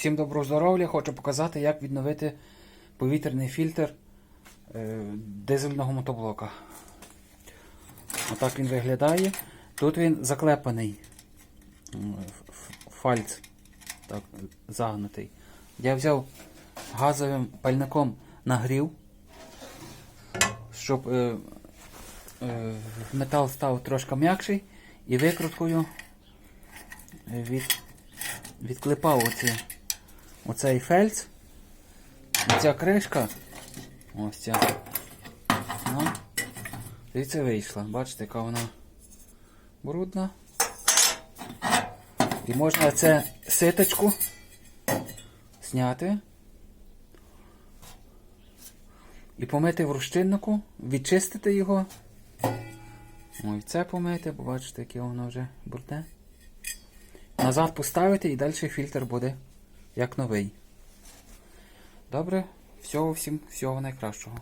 Всім доброго здоров'я! Хочу показати, як відновити повітряний фільтр е, дизельного мотоблока. Отак він виглядає. Тут він заклепаний фальц так, загнутий. Я взяв газовим пальником нагрів, щоб е, е, метал став трошки м'якший і викруткою від, відклепав оці, оцей фельдс. Оця кришка. Ось ця. Ну, і це вийшла. Бачите, яка вона брудна. І можна це ситочку зняти. І помити в розчиннику, відчистити його. Ой, це помити, бо бачите, яке воно вже брудне. Назад поставити і далі фільтр буде як новий. Добре, всього всім, всього найкращого.